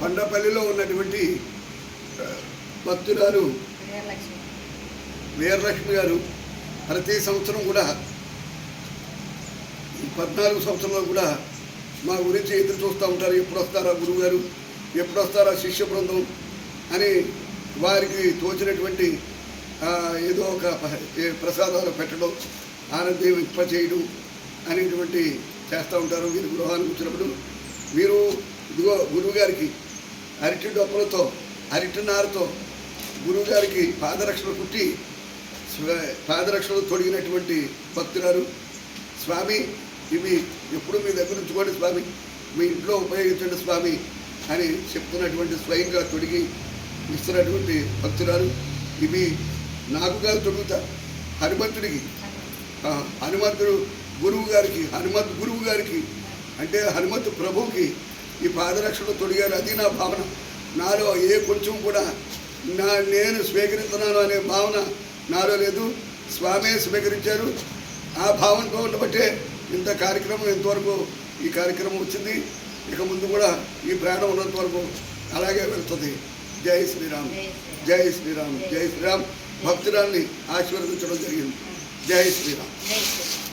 కొండపల్లిలో ఉన్నటువంటి భక్తురాలు వీరలక్ష్మి. గారు ప్రతి సంవత్సరం కూడా పద్నాలుగు సంవత్సరంలో కూడా మా గురించి ఎదురు చూస్తూ ఉంటారు. ఎప్పుడు వస్తారా గురువు గారు ఎప్పుడు వస్తారా శిష్య బృందం? అని వారికి తోచినటువంటి ఏదో ఒక ప్రసాదాలు పెట్టడం ఆనందం ఇంప చేయడం అనేటువంటి చేస్తూ ఉంటారు. వీరు గృహానికి వచ్చినప్పుడు మీరు ఇదిగో గురువుగారికి అరటి డొప్పలతో అరటి నారతో గురువుగారికి పాదరక్షలు కుట్టి పాదరక్షలు తొడిగినటువంటి భక్తురారు స్వామి ఇవి ఎప్పుడు మీ దగ్గర ఉంచుకోండి స్వామి. మీ ఇంట్లో ఉపయోగించండి స్వామి అని చెప్తున్నటువంటి స్వయంగా తొడిగి ఇస్తున్నటువంటి భక్తురాలు. ఇవి నాకు కాదు తొడుగుతా. హనుమంతుడికి హనుమంతుడు గురువు గారికి హనుమంత్ గురువు గారికి అంటే హనుమంతు ప్రభువుకి ఈ పాదరక్షలు తొడిగారు. అది నా భావన. నాలో ఏ కొంచెం కూడా నా నేను స్వీకరిస్తున్నాను అనే భావన నాలో లేదు. స్వామే స్వీకరించారు. ఆ భావనతో ఉండబట్టే ఇంత కార్యక్రమం ఇంతవరకు ఈ కార్యక్రమం వచ్చింది. ఇక ముందు కూడా ఈ ప్రయాణం ఉన్నంత వరకు అలాగే వెళ్తుంది. జై శ్రీరామ్. జై శ్రీరామ్. జై శ్రీరామ్. భక్తురాల్ని ఆశీర్వదించడం జరిగింది. జై శ్రీరామ్.